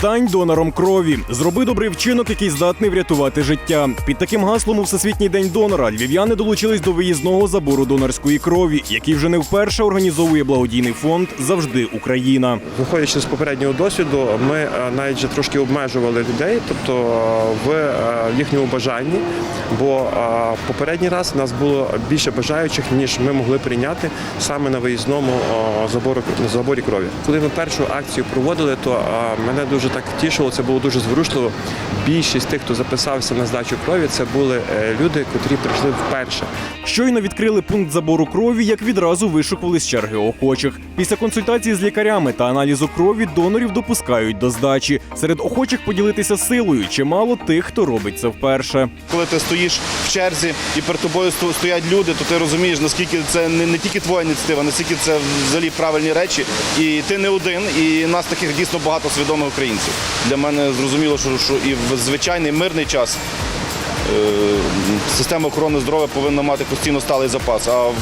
Стань донором крові. Зроби добрий вчинок, який здатний врятувати життя. Під таким гаслом у Всесвітній день донора львів'яни долучились до виїзного забору донорської крові, який вже не вперше організовує благодійний фонд Завжди Україна. Виходячи з попереднього досвіду, ми е, навіть вже трошки обмежували людей, тобто е, в е, їхньому бажанні. Бо попередній раз нас було більше бажаючих, ніж ми могли прийняти саме на виїзному забору заборі крові. Коли ми першу акцію проводили, то мене дуже так тішило, це було дуже зворушливо. Більшість тих, хто записався на здачу крові, це були е, люди, котрі прийшли вперше. Щойно відкрили пункт забору крові, як відразу вишукувались черги охочих. Після консультації з лікарями та аналізу крові донорів допускають до здачі. Серед охочих поділитися силою чимало тих, хто робить це вперше. Коли ти стоїш в черзі і перед тобою сто- стоять люди, то ти розумієш, наскільки це не, не тільки твоя ініціатива, наскільки це взагалі правильні речі. І ти не один, і нас таких дійсно багато свідомих українців. Для мене зрозуміло, що, що і в звичайний мирний час е, система охорони здоров'я повинна мати постійно сталий запас. А в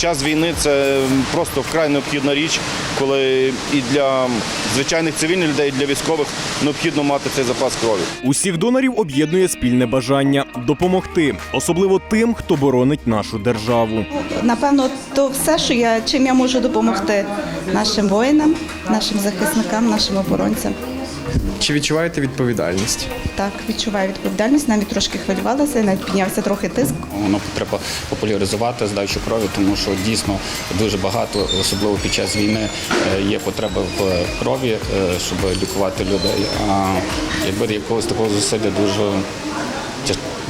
час війни це просто вкрай необхідна річ, коли і для звичайних цивільних людей, і для військових необхідно мати цей запас крові. Усіх донорів об'єднує спільне бажання допомогти, особливо тим, хто боронить нашу державу. Напевно, то все, що я чим я можу допомогти нашим воїнам, нашим захисникам, нашим оборонцям. Чи відчуваєте відповідальність? Так, відчуваю відповідальність, навіть трошки хвилювалася, навіть піднявся трохи тиск. Воно треба популяризувати здачу крові, тому що дійсно дуже багато, особливо під час війни, е, є потреба в крові, е, щоб лікувати людей. А якби якогось такого зусилля дуже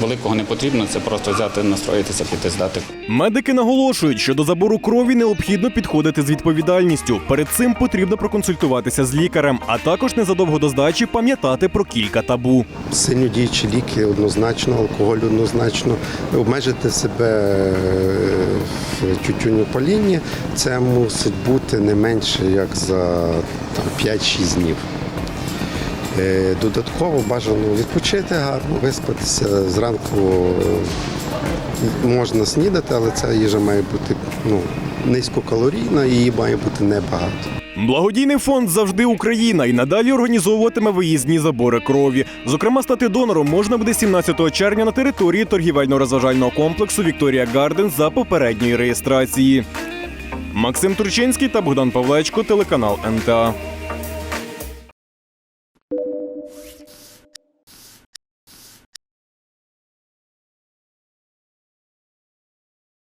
великого не потрібно, це просто взяти, настроїтися, піти здати. Медики наголошують, що до забору крові необхідно підходити з відповідальністю. Перед цим потрібно проконсультуватися з лікарем, а також незадовго до здачі пам'ятати про кілька табу. сильнодіючі ліки однозначно, алкоголь однозначно. Обмежити себе е, в тютюнопалінні це мусить бути не менше як за там, 5-6 днів. Е, Додатково бажано відпочити гарно, виспатися. Зранку е, можна снідати, але ця їжа має бути ну, низькокалорійна і її має бути небагато. Благодійний фонд завжди Україна і надалі організовуватиме виїзні забори крові. Зокрема, стати донором можна буде 17 червня на території торгівельно-розважального комплексу Вікторія Гарден за попередньої реєстрації. Максим Турчинський та Богдан Павлечко, телеканал НТА.